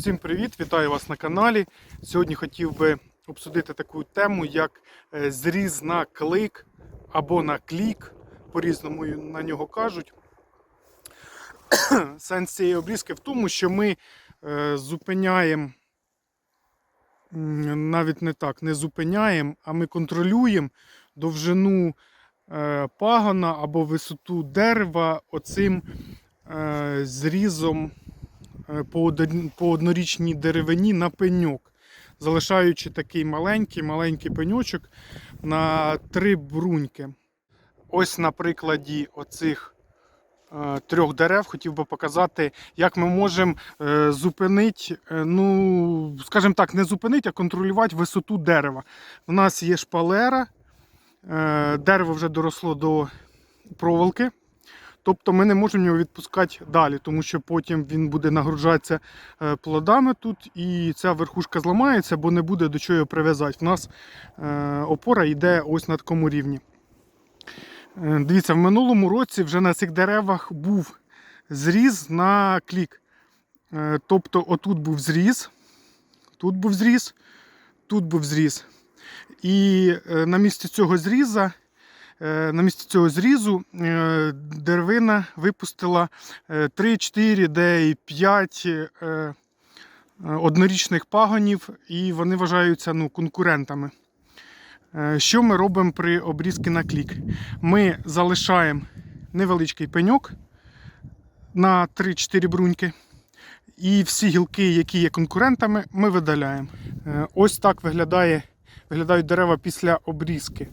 Всім привіт! Вітаю вас на каналі. Сьогодні хотів би обсудити таку тему, як е, зріз на клик або на клік, по-різному на нього кажуть. Сенс цієї обрізки в тому, що ми е, зупиняємо, навіть не так, не зупиняємо, а ми контролюємо довжину е, пагона або висоту дерева оцим зрізом по однорічній деревині на пеньок, залишаючи такий маленький маленький пеньочок на три бруньки. Ось на прикладі оцих е, трьох дерев хотів би показати, як ми можемо е, зупинити, е, ну, скажімо так, не зупинити, а контролювати висоту дерева. У нас є шпалера, е, дерево вже доросло до проволоки. Тобто ми не можемо його відпускати далі, тому що потім він буде нагружатися е, плодами тут, і ця верхушка зламається, бо не буде до чого його прив'язати. У нас е, опора йде ось на такому рівні. Е, Дивіться, в минулому році вже на цих деревах був зріз на клік. Тобто, отут був зріз, тут був зріз, тут був зріз. І на місці цього зріза на місці цього зрізу е, деревина випустила е, 3, 4, де і 5 е, е, однорічних пагонів, і вони вважаються ну, конкурентами. Е, Що ми робимо при обрізці на клік? Ми залишаємо невеличкий пеньок на 3-4 бруньки. І всі гілки, які є конкурентами, ми видаляємо. Е, Ось так виглядає, виглядають дерева після обрізки.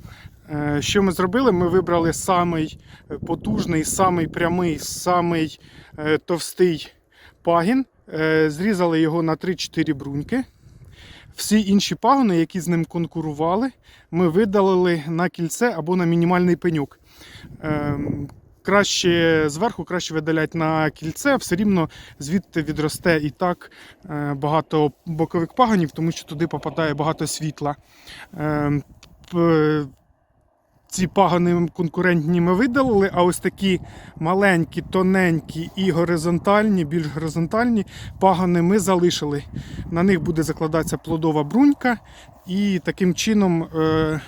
Е, Що ми зробили? Ми вибрали самий потужний, самий прямий, самий е, товстий пагін, е, зрізали його на 3-4 бруньки. Всі інші пагони, які з ним конкурували, ми видалили на кільце або на мінімальний пеньок. Ем, Краще зверху, краще видаляти на кільце, все рівно звідти відросте і так багато бокових пагонів, тому що туди попадає багато світла. Ці пагони конкурентні ми видалили, а ось такі маленькі, тоненькі і горизонтальні, більш горизонтальні пагони ми залишили. На них буде закладатися плодова брунька, і таким чином е,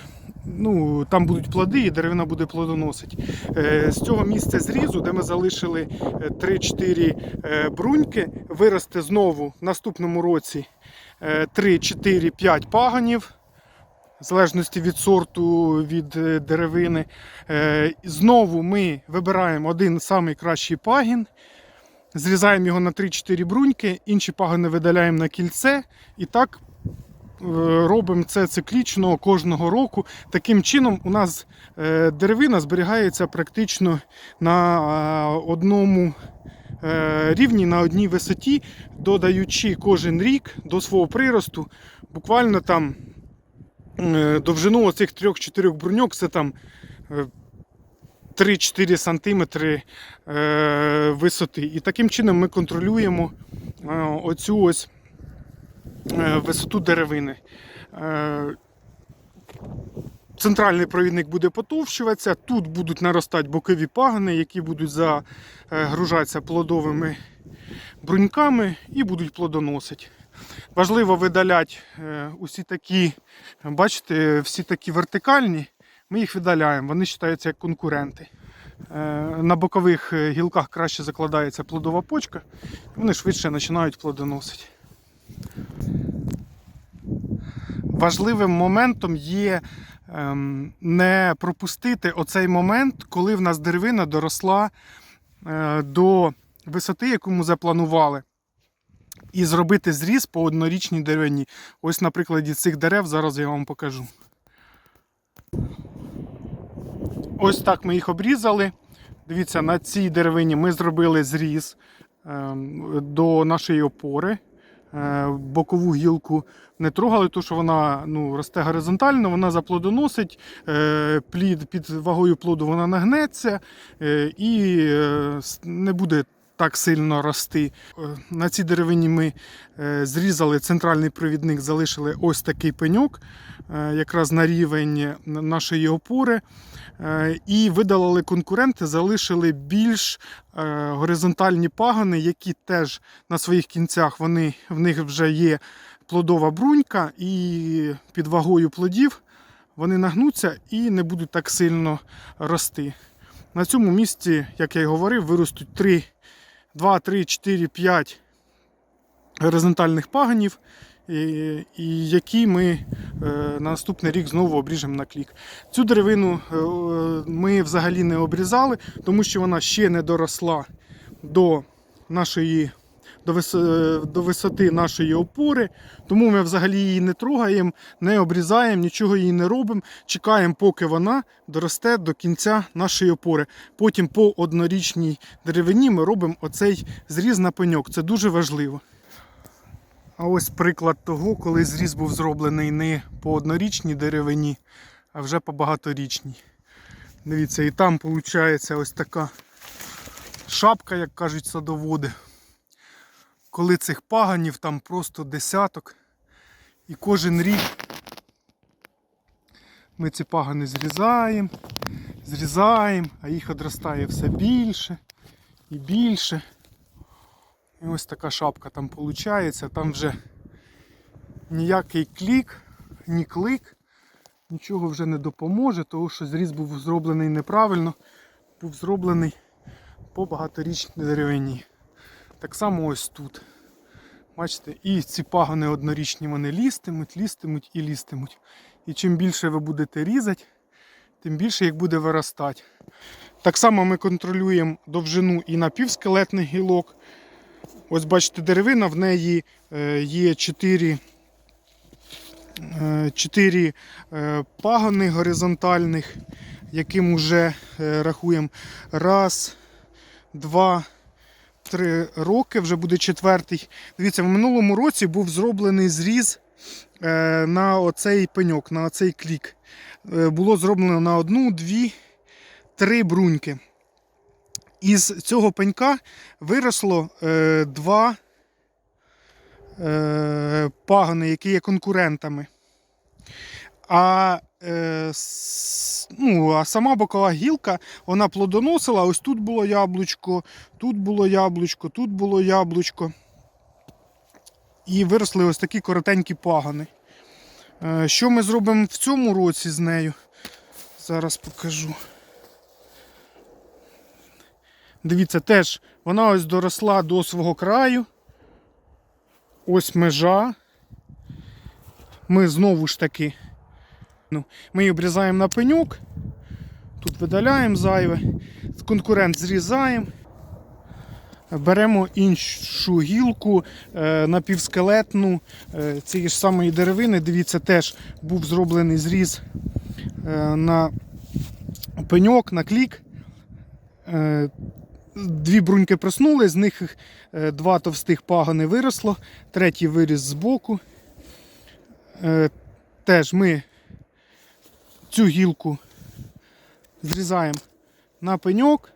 ну, там будуть плоди, і деревина буде плодоносити. Е, з цього місця зрізу, де ми залишили е, 3-4 е, бруньки, виросте знову в наступному році е, 3-4-5 пагонів в залежності від сорту, від е, деревини. Е, Знову ми вибираємо один самий кращий пагін, зрізаємо його на 3-4 бруньки, інші пагони видаляємо на кільце і так е, робимо це циклічно кожного року. Таким чином у нас деревина зберігається практично на одному рівні, на одній висоті, додаючи кожен рік до свого приросту буквально там довжину оцих 3-4 бруньок це там е, 3-4 сантиметри е, висоти. І таким чином ми контролюємо е, оцю ось е, висоту деревини. Е, Центральний провідник буде потовщуватися, тут будуть наростати бокові пагони, які будуть загружатися плодовими бруньками і будуть плодоносити. Важливо видаляти е, усі такі, бачите, всі такі вертикальні, ми їх видаляємо, вони вважаються як конкуренти. Е, На бокових е, гілках краще закладається плодова почка, вони швидше починають плодоносити. Важливим моментом є ем, не пропустити оцей момент, коли в нас деревина доросла до висоти, яку ми запланували. І зробити зріз по однорічній деревині. Ось на прикладі цих дерев зараз я вам покажу. Ось так ми їх обрізали. Дивіться, на цій деревині ми зробили зріз ем, до нашої опори. Е, Бокову гілку не трогали, тому що вона ну, росте горизонтально, вона заплодоносить, е, плід під вагою плоду вона нагнеться е, і не буде так сильно рости. Е, На цій деревині ми е, зрізали центральний провідник, залишили ось такий пеньок, е, якраз на рівень нашої опори. І видалили конкуренти, залишили більш горизонтальні пагони, які теж на своїх кінцях вони, в них вже є плодова брунька, і під вагою плодів вони нагнуться і не будуть так сильно рости. На цьому місці, як я й говорив, виростуть 3, 2, 3, 4, 5 горизонтальних паганів, і, які ми е, на наступний рік знову обріжемо на клік. Цю деревину е, ми взагалі не обрізали, тому що вона ще не доросла до нашої. Е, до висоти нашої опори, тому ми взагалі її не трогаємо, не обрізаємо, нічого їй не робимо. Чекаємо, поки вона доросте до кінця нашої опори. Потім по однорічній деревині ми робимо оцей зріз на пеньок. Це дуже важливо. А ось приклад того, коли зріз був зроблений не по однорічній деревині, а вже по багаторічній. Дивіться, і там виходить ось така шапка, як кажуть садоводи. Коли цих паганів там просто десяток. І кожен рік ми ці пагани зрізаємо, зрізаємо, а їх одростає все більше і більше. І ось така шапка там виходить. Там вже ніякий клік, ні клик, нічого вже не допоможе, тому що зріз був зроблений неправильно, був зроблений по багаторічній деревині. Так само ось тут. Бачите, і ці пагони однорічні вони лістимуть, лістимуть і лістимуть. І чим більше ви будете різати, тим більше їх буде виростати. Так само ми контролюємо довжину і напівскелетних гілок. Ось бачите, деревина, в неї е, є 4, 4 е, пагони горизонтальних, яким вже е, рахуємо раз, два, три роки, вже буде четвертий. Дивіться, в минулому році був зроблений зріз е, на оцей пеньок, на оцей клік. Е, Було зроблено на одну, дві, три бруньки. Із цього пенька виросло е, два пагони, які є конкурентами. А, е, ну, а сама бокова гілка вона плодоносила. Ось тут було яблучко, тут було яблучко, тут було яблучко. І виросли ось такі коротенькі пагони. Е, що ми зробимо в цьому році з нею? Зараз покажу. Дивіться, теж вона ось доросла до свого краю. Ось межа. Ми знову ж таки. Ну, ми її обрізаємо на пеньок. Тут видаляємо зайве. Конкурент зрізаємо. Беремо іншу гілку е, напівскелетну е, цієї ж самої деревини. Дивіться, теж був зроблений зріз е, на пеньок, на клік. Дві бруньки проснули, з них два товстих пагони виросло, третій виріс збоку. Е, Теж ми цю гілку зрізаємо на пеньок,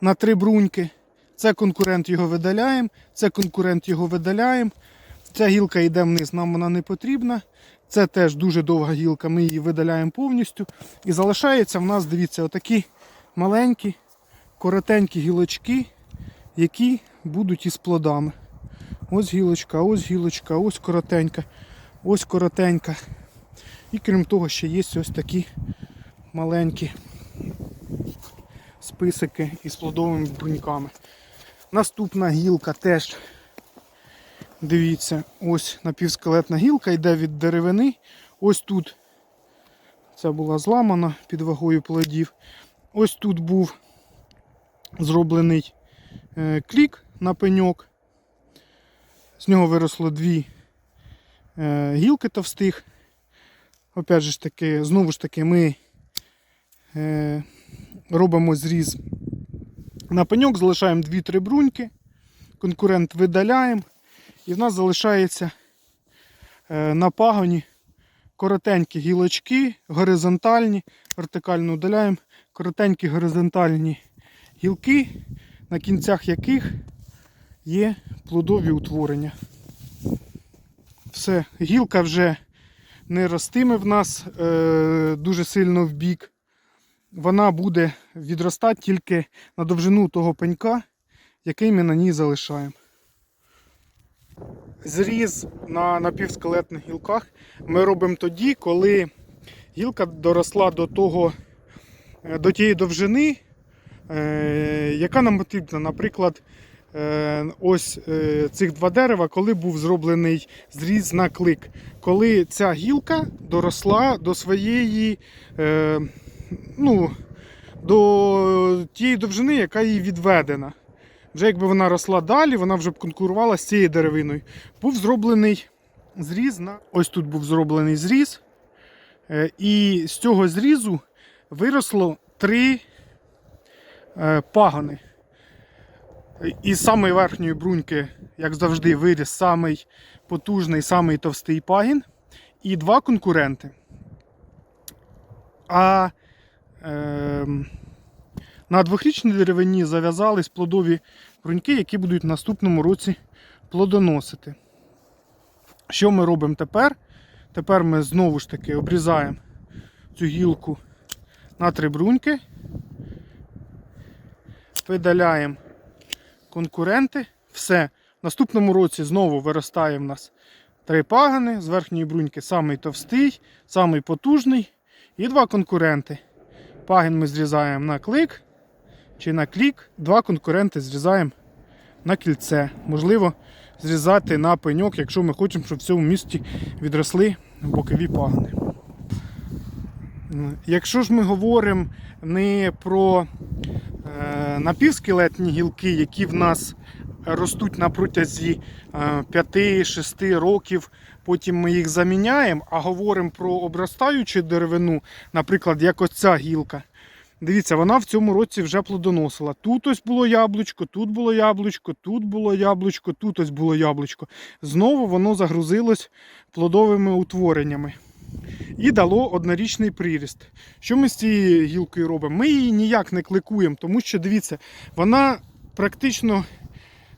на три бруньки. Це конкурент його видаляємо, це конкурент його видаляємо. Ця гілка йде вниз, нам вона не потрібна. Це теж дуже довга гілка, ми її видаляємо повністю. І залишається в нас, дивіться, отакі маленькі коротенькі гілочки, які будуть із плодами. Ось гілочка, ось гілочка, ось коротенька, ось коротенька. І крім того, ще є ось такі маленькі списики із плодовими бруньками. Наступна гілка теж, дивіться, ось напівскелетна гілка йде від деревини. Ось тут це була зламана під вагою плодів. Ось тут був зроблений е, клік на пеньок. З нього виросло дві е, гілки товстих. Опять же таки, знову ж таки, ми е, робимо зріз на пеньок, залишаємо 2-3 бруньки, конкурент видаляємо, і в нас залишається на пагоні коротенькі гілочки, горизонтальні, вертикально удаляємо, коротенькі горизонтальні гілки, на кінцях яких є плодові утворення. Все, гілка вже не ростиме в нас е, дуже сильно в бік. Вона буде відростати тільки на довжину того пенька, який ми на ній залишаємо. Зріз на напівскелетних гілках ми робимо тоді, коли гілка доросла до того, е, до тієї довжини, е, яка нам потрібна. Наприклад, ось е, цих два дерева, коли був зроблений зріз на клик. Коли ця гілка доросла до своєї, е, ну, до тієї довжини, яка їй відведена. Вже якби вона росла далі, вона вже б конкурувала з цією деревиною. Був зроблений зріз на. Ось тут був зроблений зріз. Е, І з цього зрізу виросло три е, пагони. Із самої верхньої бруньки, як завжди, виріс самий потужний, самий товстий пагін. І два конкуренти. А е, на двохрічній деревині зав'язались плодові бруньки, які будуть в наступному році плодоносити. Що ми робимо тепер? Тепер ми знову ж таки обрізаємо цю гілку на три бруньки, видаляємо конкуренти. Все. В наступному році знову виростає в нас три пагани. З верхньої бруньки самий товстий, самий потужний і два конкуренти. Пагін ми зрізаємо на клик чи на клік. Два конкуренти зрізаємо на кільце. Можливо, зрізати на пеньок, якщо ми хочемо, щоб в цьому місці відросли бокові пагони. Якщо ж ми говоримо не про напівскелетні гілки, які в нас ростуть на протязі е, 5-6 років, потім ми їх заміняємо, а говоримо про обростаючу деревину, наприклад, як ось ця гілка. Дивіться, вона в цьому році вже плодоносила. Тут ось було яблучко, тут було яблучко, тут було яблучко, тут ось було яблучко. Знову воно загрузилось плодовими утвореннями. І дало однорічний приріст. Що ми з цією гілкою робимо? Ми її ніяк не кликуємо, тому що, дивіться, вона практично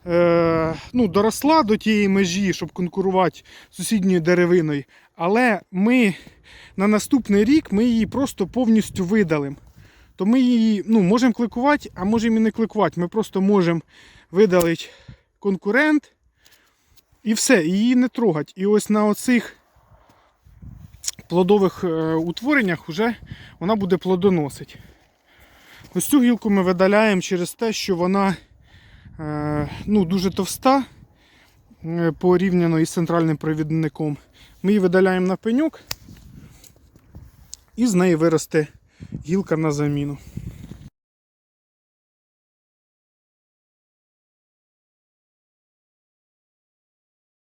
е, ну, доросла до тієї межі, щоб конкурувати з сусідньою деревиною. Але ми на наступний рік ми її просто повністю видалимо. То ми її ну, можемо кликувати, а можемо і не кликувати. Ми просто можемо видалити конкурент і все, її не трогати. І ось на оцих плодових е, утвореннях вже вона буде плодоносить. Ось цю гілку ми видаляємо через те, що вона е, ну, дуже товста е, порівняно із центральним провідником. Ми її видаляємо на пеньок і з неї виросте гілка на заміну.